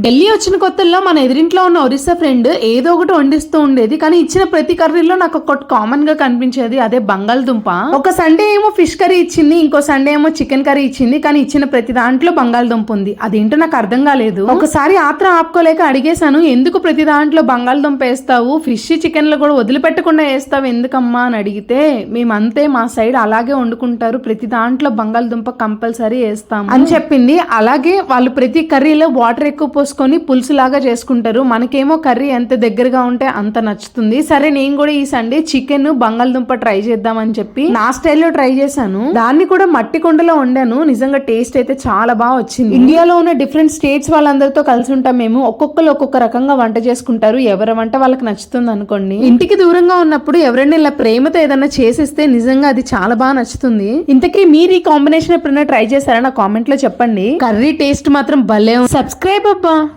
ఢిల్లీ వచ్చిన కొత్తల్లో మన ఎదురింట్లో ఉన్న ఒరిస్సా ఫ్రెండ్ ఏదో ఒకటి వండిస్తూ ఉండేది కానీ ఇచ్చిన ప్రతి కర్రీలో నాకు ఒకటి కామన్గా కనిపించేది అదే బంగాళదుంప. ఒక సండే ఏమో ఫిష్ కర్రీ ఇచ్చింది ఇంకో సండే ఏమో చికెన్ కర్రీ ఇచ్చింది కానీ ఇచ్చిన ప్రతి దాంట్లో బంగాళదుంప ఉంది. అదేంటో నాకు అర్థం కాలేదు. ఒకసారి ఆత్ర ఆపుకోలేక అడిగేశాను ఎందుకు ప్రతి దాంట్లో బంగాళదుంప వేస్తావు? ఫిష్ చికెన్లో కూడా వదిలిపెట్టకుండా వేస్తావు ఎందుకమ్మా? అని అడిగితే మేమంతే మా సైడ్ అలాగే వండుకుంటారు ప్రతి దాంట్లో బంగాళదుంప కంపల్సరీ వేస్తాం అని చెప్పింది. అలాగే వాళ్ళు ప్రతి కర్రీలో వాటర్ ఎక్కువ పోసుకొని పులుసు లాగా చేసుకుంటారు. మనకేమో కర్రీ ఎంత దగ్గరగా ఉంటే అంత నచ్చుతుంది. సరే నేను కూడా ఈ సండే చికెన్ బంగాళదుంప ట్రై చేద్దామని చెప్పి నా స్టైల్లో ట్రై చేశాను. దాన్ని కూడా మట్టి కుండలో వండాను. నిజంగా టేస్ట్ అయితే చాలా బాగా వచ్చింది. ఇండియాలో ఉన్న డిఫరెంట్ స్టేట్స్ వాళ్ళందరితో కలిసి ఉంటాం మేము. ఒక్కొక్కరు ఒక్కొక్క రకంగా వంట చేసుకుంటారు. ఎవరి వంట వాళ్ళకి నచ్చుతుంది అనుకోండి. ఇంటికి దూరంగా ఉన్నప్పుడు ఎవరైనా ఇలా ప్రేమతో ఏదైనా చేసిస్తే నిజంగా అది చాలా బాగా నచ్చుతుంది. ఇంతకీ మీరు ఈ కాంబినేషన్ ఎప్పుడైనా ట్రై చేశారా? నా కామెంట్లో చెప్పండి. కర్రీ టేస్ట్ మాత్రం భలే సబ్స్క్రైబ్ అబ్బా! 봐.